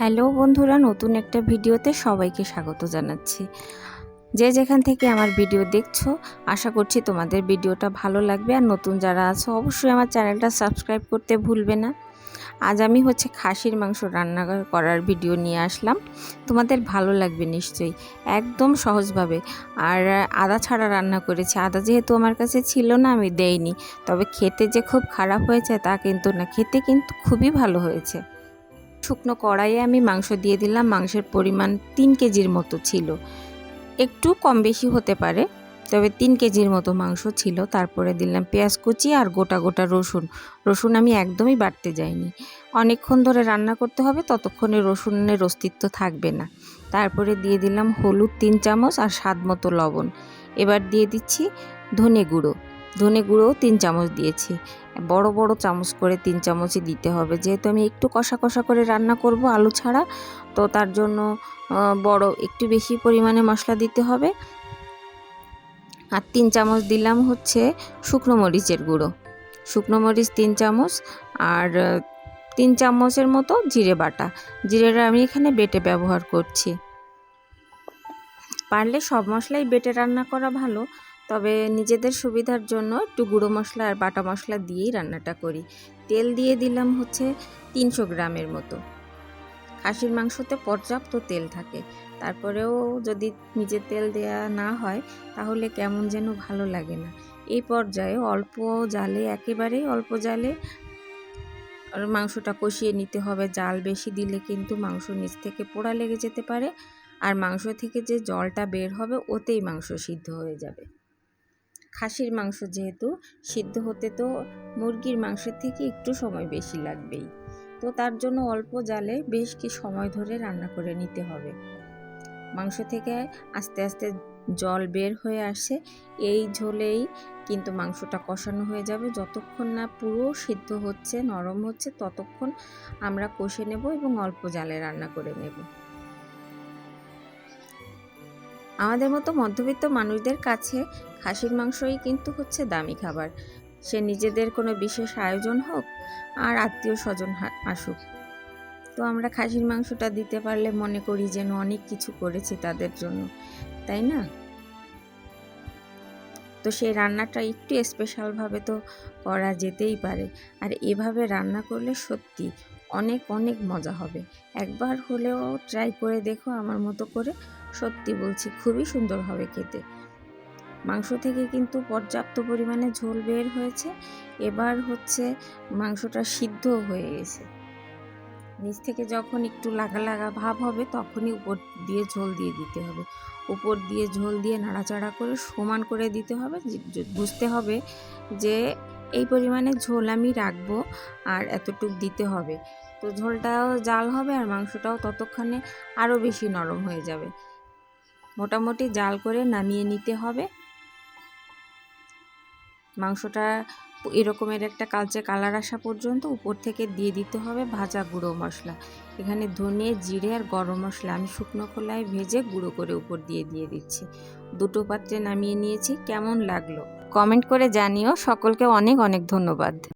Hello বন্ধুরা, নতুন একটা ভিডিওতে সবাইকে স্বাগত জানাচ্ছি। যে যেখান থেকে আমার ভিডিও দেখছ, আশা করছি তোমাদের ভিডিওটা ভালো লাগবে। আর নতুন যারা আছো, অবশ্যই আমার চ্যানেলটা সাবস্ক্রাইব করতে ভুলবে না। আজ আমি হচ্ছে খাসির মাংস রান্না করার ভিডিও নিয়ে আসলাম। তোমাদের ভালো লাগবে নিশ্চয়ই, একদম সহজভাবে। আর আদা ছাড়া রান্না করেছি। আদা যেহেতু আমার কাছে ছিল না, আমি দেইনি। তবে খেতে যে খুব খারাপ হয়েছে, তা কিন্তু না। খেতে কিন্তু খুবই ভালো হয়েছে। শুকনো কড়াইয়ে আমি মাংস দিয়ে দিলাম। মাংসের পরিমাণ তিন কেজির মতো ছিল। একটু কম বেশি হতে পারে, তবে তিন কেজির মতো মাংস ছিল। তারপরে দিলাম পেঁয়াজ কুচি আর গোটা গোটা রসুন। রসুন আমি একদমই বাটতে যাইনি। অনেকক্ষণ ধরে রান্না করতে হবে, ততক্ষণে রসুনের অস্তিত্ব থাকবে না। তারপরে দিয়ে দিলাম হলুদ তিন চামচ আর স্বাদ মতো লবণ। এবার দিয়ে দিচ্ছি ধনে গুঁড়ো। ধনে গুঁড়োও তিন চামচ দিয়েছি। বড় বড় চামচ করে তিন চামচই দিতে হবে। যেহেতু আমি একটু কষা কষা করে রান্না করব আলু ছাড়া, তো তার জন্য বড় একটু বেশি পরিমাণে মশলা দিতে হবে। আর তিন চামচ দিলাম হচ্ছে শুকনো মরিচের গুঁড়ো। শুকনো মরিচ তিন চামচ আর তিন চামচের মতো জিরে বাটা। জিরেটা আমি এখানে বেটে ব্যবহার করছি। পারলে সব মশলাই বেটে রান্না করা ভালো। তবে নিজেদের সুবিধার জন্য একটু গুঁড়ো মশলা আর বাটা মশলা দিয়েই রান্নাটা করি। তেল দিয়ে দিলাম হচ্ছে তিনশো গ্রামের মতো। খাসির মাংসতে পর্যাপ্ত তেল থাকে। তারপরেও যদি নিজের তেল দেয়া না হয়, তাহলে কেমন যেন ভালো লাগে না। এই পর্যায়ে অল্প জালে, একেবারেই অল্প জালে মাংসটা কষিয়ে নিতে হবে। জাল বেশি দিলে কিন্তু মাংস নিচ থেকে পোড়া লেগে যেতে পারে। আর মাংস থেকে যে জলটা বের হবে, ওতেই মাংস সিদ্ধ হয়ে যাবে। খাসির মাংস যেহেতু, সিদ্ধ হতে তো মুরগির মাংসের থেকে একটু সময় বেশি লাগবেই। তো তার জন্য অল্প জালে বেশ কি সময় ধরে রান্না করে নিতে হবে। মাংস থেকে আস্তে আস্তে জল বের হয়ে আসে, এই ঝোলেই কিন্তু মাংসটা কষানো হয়ে যাবে। যতক্ষণ না পুরো সিদ্ধ হচ্ছে, নরম হচ্ছে, ততক্ষণ আমরা কষে নেব এবং অল্প জালে রান্না করে নেব। আমাদের মতো মধ্যবিত্ত মানুষদের কাছে খাসির মাংসই কিন্তু হচ্ছে দামি খাবার। সে নিজেদের কোনো বিশেষ আয়োজন হোক আর আত্মীয় স্বজন আসুক। তো আমরা খাসির মাংসটা দিতে পারলে মনে করি যেন অনেক কিছু করেছি তাদের জন্য, তাই না? তো সেই রান্নাটা একটু স্পেশালভাবে তো করা যেতেই পারে। আর এভাবে রান্না করলে সত্যি অনেক অনেক মজা হবে। একবার হলেও ট্রাই করে দেখো আমার মতো করে। সত্যি বলছি, খুবই সুন্দর হবে খেতে। মাংস থেকে কিন্তু পর্যাপ্ত পরিমাণে ঝোল বের হয়েছে। এবার হচ্ছে মাংসটা সিদ্ধ হয়ে গেছে। নিচ থেকে যখন একটু লাগা লাগা ভাব হবে, তখনই উপর দিয়ে ঝোল দিয়ে দিতে হবে। উপর দিয়ে ঝোল দিয়ে নাড়াচাড়া করে সমান করে দিতে হবে। বুঝতে হবে যে, এই পরিমাণে ঝোল আমি রাখব আর এতটুক দিতে হবে। তো ঝোলটাও জাল হবে আর মাংসটাও ততক্ষণে আরও বেশি নরম হয়ে যাবে। মোটামুটি জাল করে নামিয়ে নিতে হবে। মাংসটা এরকমের একটা কালচে কালার আসা পর্যন্ত উপর থেকে দিয়ে দিতে হবে ভাজা গুঁড়ো মশলা। এখানে ধনে, জিরে আর গরম মশলা আমি শুকনো খোলায় ভেজে গুঁড়ো করে উপর দিয়ে দিয়ে দিচ্ছি। দুটো পাত্রে নামিয়ে নিয়েছি। কেমন লাগল? কমেন্ট করে জানিও। সকলকে অনেক অনেক ধন্যবাদ।